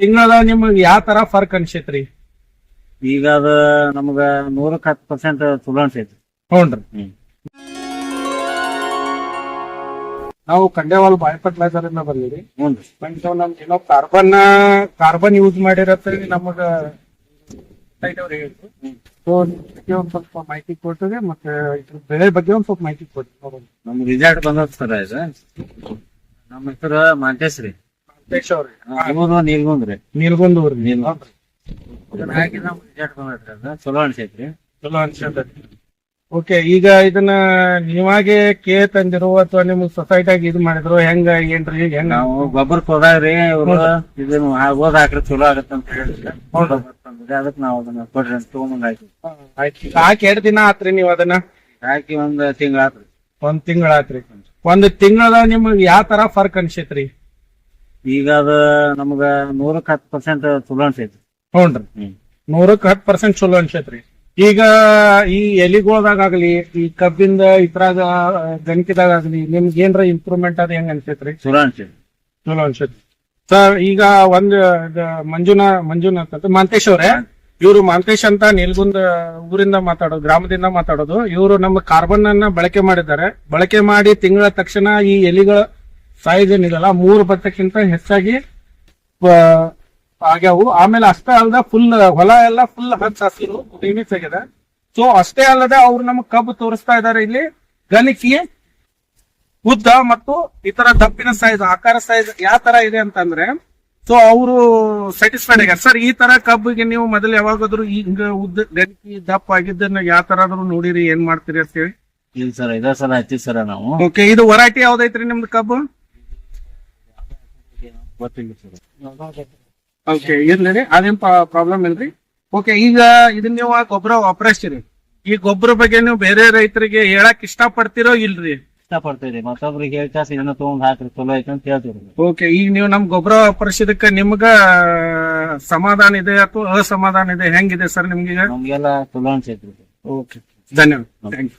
ತಿಂಗಳದಾಗ ನಿಮಗ್ ಯಾವ ತರ ಫರ್ಕ್ ಅನ್ಸೈತ್ರಿ? ಈಗ ಅದ ನಮಗ ನೂರಕ್ ಹತ್ತು ಪರ್ಸೆಂಟ್ ಚಲೋ ಅನ್ಸೈತಿ ಹ್ಞೂನ್ರಿ ಹ್ಮ್. ನಾವು ಕಂಡೇವಾಲ್ ಬಾಯ್ಪಟ್ಲೈಸರ್ ಇಂದ ಬಂದಿರಿ ಹ್ಞೂನ್ರಿ ಬಟ್ ನಮ್ಗೆ ಏನೋ ಕಾರ್ಬನ್ ಕಾರ್ಬನ್ ಯೂಸ್ ಮಾಡಿರತ್ತ ನಮಗ ಸೊ ಒಂದ್ ಸ್ವಲ್ಪ ಮಾಹಿತಿ ಕೊಟ್ಟಿದೆ ಮತ್ತೆ ಇದ್ರ ಬೆಳೆ ಬಗ್ಗೆ ಒಂದ್ ಸ್ವಲ್ಪ ಮಾಹಿತಿ ಕೊಟ್ಟು ನಮ್ ರಿಸಲ್ಟ್ ಬಂದದ ಸರ್ ಇದು. ನಮ್ಮ ಹೆಸರು ಮಾಂತೇಶ್ ರೀ ವೆಂಕಟೇಶ್ ಅವ್ರಿ ಇವರು ನೀಲ್ಗುಂದ್ರಿ ನೀಲ್ಗೊಂದು ಊರಿ ನೀಲ್ ಇದನ್ನ ಹಾಕಿ ನಮ್ ರಿಸಲ್ಟ್ ಬಂದೈತ್ರಿ ಅದ ಚಲೋ ಅನ್ಸೈತ್ರಿ. ಚಲೋ ಅನ್ಸತೈತಿ ಓಕೆ ಈಗ ಇದನ್ನ ನೀವಾಗೆ ಕೇ ತಂದಿರೋ ಅಥವಾ ನಿಮ್ ಸೊಸೈಟಿಯಾಗ ಇದು ಮಾಡಿದ್ರು ಹೆಂಗ ಏನ್ರಿ ಹೆಂಗ? ನಾವು ಗೊಬ್ಬರ ಇವ್ರು ಇದನ್ನ ಓದ್ ಹಾಕ್ರಿ ಚಲೋ ಆಗತ್ತ ಅಂತ ಹೇಳಿದ್ರೆ. ಅದಕ್ಕೆ ನಾವು ಅದನ್ನ ಕೊಡ್ರಿ ಅಂತ ತಗೊಂಡ್ ಆಯ್ತು. ಆಯ್ತು ಹಾಕಿ ಎರಡ್ ದಿನ ಆತ್ರಿ ನೀವ್ ಅದನ್ನ? ಹಾಕಿ ಒಂದ್ ತಿಂಗಳ ಆತ್ರಿ. ಒಂದ್ ತಿಂಗಳ ಆತ್ರಿ. ಒಂದ್ ತಿಂಗಳ ನಿಮ್ಗೆ ಯಾವ ತರ ಫರ್ಕ್ ಅನ್ಸೈತ್ರಿ? ಈಗ ಅದ ನಮಗ ನೂರಕ್ ಹತ್ತು ಪರ್ಸೆಂಟ್ ಚಲೋ ಅನ್ಸೈತಿ ಹ್ಞೂನ್ರಿ ನೂರಕ್ಕ ನೂರಕ್ ಹತ್ತು ಪರ್ಸೆಂಟ್ ಚಲೋ ಅನ್ಸೈತ್ರಿ. ಈಗ ಈ ಎಲಿಗೊಳದಾಗಲಿ ಆಗ್ಲಿ ಈ ಕಬ್ಬಿಂದ ಇದ್ರಾಗ ಗಣಕಿದಾಗ ಆಗ್ಲಿ ನಿಮ್ಗೆ ಏನ್ರ ಇಂಪ್ರೂವ್ಮೆಂಟ್ ಅದ ಹೆಂಗ್ ಅನ್ಸೈತ್ರಿ? ಚಲೋ ಅನ್ಸೈತಿ ಚಲೋ ಅನ್ಸೈತಿ ಸರ್ ಈಗ ಒಂದ್ ಮಂಜುನಾ ಮಂಜುನಾ ಮಂಜುನಾಥ್ ಅಂತ ಮಾಂತೇಶ್ ಅವ್ರೆ. ಇವರು ಮಾಂತೇಶ್ ಅಂತ ನಿಲ್ಗುಂದ ಊರಿಂದ ಮಾತಾಡೋದು ಗ್ರಾಮದಿಂದ ಮಾತಾಡೋದು. ಇವರು ನಮ್ಮ ಕಾರ್ಬನ್ ಅನ್ನ ಬಳಕೆ ಮಾಡಿದ್ದಾರೆ. ಬಳಕೆ ಮಾಡಿ ತಿಂಗಳ ತಕ್ಷಣ ಈ ಎಲಿಗಳ ಸೈಜ್ ಏನಿದಲ್ಲ ಮೂರು ಬತ್ತಕ್ಕಿಂತ ಹೆಚ್ಚಾಗಿ ಆಗ್ಯಾವು. ಆಮೇಲೆ ಅಷ್ಟೇ ಅಲ್ಲದ ಫುಲ್ ಹೊಲ ಎಲ್ಲ ಫುಲ್ ಹಚ್ಚ ಹಸಿರು ಮಿಕ್ಸ್ ಆಗಿದೆ. ಸೊ ಅಷ್ಟೇ ಅಲ್ಲದೆ ಅವ್ರು ನಮಗ್ ಕಬ್ಬು ತೋರಿಸ್ತಾ ಇದಾರೆ ಇಲ್ಲಿ. ಗಣಿಕೆ ಉದ್ದ ಮತ್ತು ಇತರ ದಪ್ಪಿನ ಸೈಜ್ ಆಕಾರ ಸೈಜ್ ಯಾವ ತರ ಇದೆ ಅಂತಂದ್ರೆ ಸೊ ಅವರು ಸ್ಯಾಟಿಸ್ಫೈಡ್ ಆಗ್ಯಾರ. ಸರ್ ಈ ತರ ಕಬ್ಬಿಗೆ ನೀವು ಮೊದಲು ಯಾವಾಗಾದ್ರೂ ಹಿಂಗ ಉದ್ದ ಗಣಿಕೆ ದಪ್ಪ ಆಗಿದ್ದನ್ನ ಯಾವ ತರ ಆದ್ರೂ ನೋಡಿರಿ ಏನ್ ಮಾಡ್ತೀರಿ ಅಂತ ಹೇಳಿ ಇಲ್ಲ ಸರ್ ಇದ ಸಲ ಹಚ್ಚಿ ಸರ ನಾವು. ಓಕೆ ಇದು ವೆರೈಟಿ ಯಾವ್ದೈತ್ರಿ ನಿಮ್ದು ಕಬ್ಬು? ಓಕೆ ಇರ್ಲಿ ಅದೇನ್ ಪ್ರಾಬ್ಲಮ್ ಇಲ್ರಿ? ಓಕೆ ಈಗ ಇದನ್ನ ನೀವು ಗೊಬ್ಬರ ವಾಪರಿಸ್ತೀರಿ. ಈ ಗೊಬ್ಬರ ಬಗ್ಗೆ ನೀವು ಬೇರೆ ರೈತರಿಗೆ ಹೇಳಕ್ ಇಷ್ಟ ಪಡ್ತಿರೋ ಇಲ್ರಿ? ಇಷ್ಟ ಪಡ್ತೀರಿ ಮತ್ತೊಬ್ರಿಗೆ ಹೇಳ್ತಾಸ ಇದನ್ನ ತಗೊಂಡ್ ಹಾಕ್ರಿ ಚಲೋ ಐತೆ ಅಂತ ಹೇಳ್ತೀರಿ ಓಕೆ ಈಗ ನೀವು ನಮ್ ಗೊಬ್ಬರ ವಾಪರಿಸಿದಕ್ಕ ನಿಮ್ಗ ಸಮಾಧಾನ ಇದೆ ಅಥವಾ ಅಸಮಾಧಾನ ಇದೆ? ಹೆಂಗಿದೆ ಸರ್ ನಿಮ್ಗೆ ನಮ್ಗೆಲ್ಲ ಚಲೋ ಅನ್ಸೈತ್ರಿ. ಓಕೆ ಧನ್ಯವಾದ. Thank you